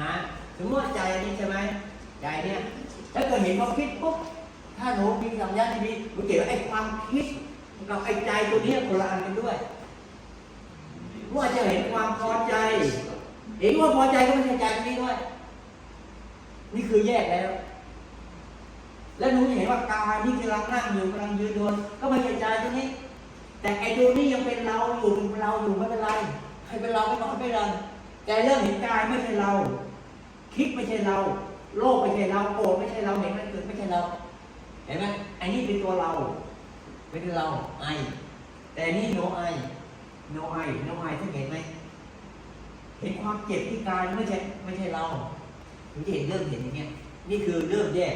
นะสมมติใจนี้ใช่ไหมใจเนี่ยถ้าเกิดเห็นความคิดปุ๊บถ้าหนูมีสัมยาดีๆหนูเกี่ยวไอ้ความคิดกับไอ้ใจตัวนี้คนละอันกันด้วยเมื่อจะเห็นความพอใจเห็นว่าพอใจก็ไม่ใช่ใจตรงนี้ด้วย นี่คือแยกแล้ว แล้วหนูจะเห็นว่ากายที่กำลังนั่งอยู่กำลังยืนโดนก็ไม่ใช่ใจตรงนี้ แต่ไอ้ตัวนี้ยังเป็นเราอยู่เป็นเราอยู่ไม่เป็นไร ให้เป็นเราไม่ต้องไม่เป็นไรแต่เริ่มเห็นกายไม่ใช่เรา คิดไม่ใช่เรา โลภไม่ใช่เราโกรธไม่ใช่เราเห็นมันเกิดไม่ใช่เรา เห็นไหมอ้นี่เป็นตัวเรา เป็นเราไอ แต่นี่โนไอโนไอโนไอท่านเห็นไหมเห็นความเจ็บที่กายไม่ใช่ไม่ใช่เราถึงจะเห็นเริ่มเห็นอย่างเงี้ยนี่คือเริ่มแยก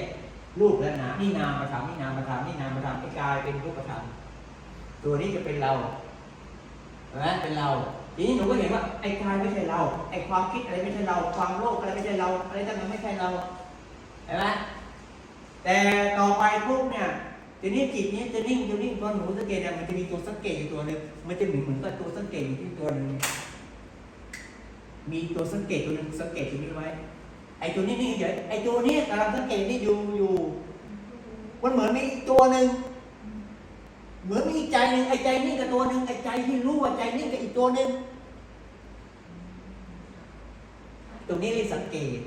รูปและนามนี่นามมาทำนี่นามมาทำนี่นามมาทำไอ้กายเป็นรูปธรรมตัวนี้จะเป็นเราเห็นไหมเป็นเรา ทีนี้หนูก็เห็นว่าไอ้กายไม่ใช่เรา ไอ้ความคิดอะไรไม่ใช่เรา ความโลภอะไรไม่ใช่เรา อะไรต่างๆไม่ใช่เราเห็นไหมแต่ต่อไปปุ๊บเนี่ยทีนี้จิตนี้จะนิ่งจะนิ่งตอนหนูสังเกตเนี่ยมันจะมีตัวสังเกตอยู่ตัวหนึงมันจะเหมือนเหมือนกับตัวสังเกตอยู่ที่ตัวหนึงมีตัวสังเกตตัวหนึ่งสังเกตตัวนี้ไว้ ไอ้ตัวนี้นี่เฉยไอ้ตัวนี้กำลังสังเกตนี่อยู่อยู่ มันเหมือนมีตัวหนึ่ง เหมือนมีอีกใจหนึ่งไอ้ใจนี่กับตัวหนึ่งไอ้ใจที่รู้ว่าใจนี่กับอีกตัวหนึ่งตรงนี้เรียกสังเกต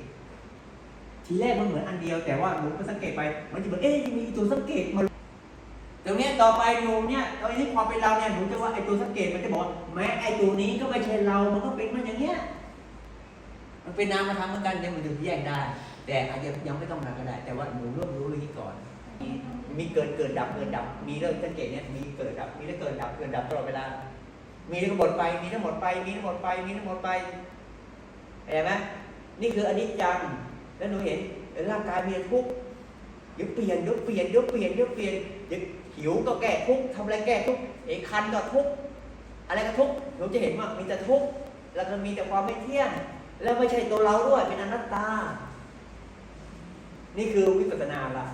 ทีแรกมันเหมือนอันเดียวแต่ว่าหนูก็สังเกตไปมันจะเหมือนเอ๊ะมีตัวสังเกตมาตรงนี้ต่อไปหนูเนี่ยตอนนี้พอเป็นเราเนี่ยหนูจะว่าไอ้ตัวสังเกตมันจะบอกแม้ไอ้ตัวนี้ก็ไม่ใช่เรา มันก็เป็นมันอย่างเงี้ยมันเป็นนามธรรมเหมือนกันเนี่ยมันถึงแยกได้ แต่อาจจะยังไม่ต้องมาก็ได้ แต่ว่าหนูร่วมรู้เรื่องนี้ก่อน มีเกิดเกิดดับเกิดดับ มีเรื่องสังเกตเนี่ยมีเกิดดับ มีเรื่องเกิดดับเกิดดับตลอดเวลา มีทั้งหมดไป มีทั้งหมดไป มีทั้งหมดไป มีทั้งหมดไปเห็นไหมนี่คืออนิจจัง แล้วหนูเห็นร่างกายมีทุกข์เดี๋ยวเปลี่ยนเดี๋ยวเปลี่ยนเดี๋ยวเปลี่ยนเดี๋ยวเปลี่ยนเดี๋ยวหิวก็แก้ทุกข์ทำอะไรแก้ทุกข์เอกคันก็ทุกข์อะไรก็ทุกข์หนูจะเห็นว่ามีแต่ทุกข์แล้วก็มีแต่ความไม่เที่ยง แล้วไม่ใช่ตัวเราด้วยเป็นอนัตตา นี่คือวิปัสสนาละ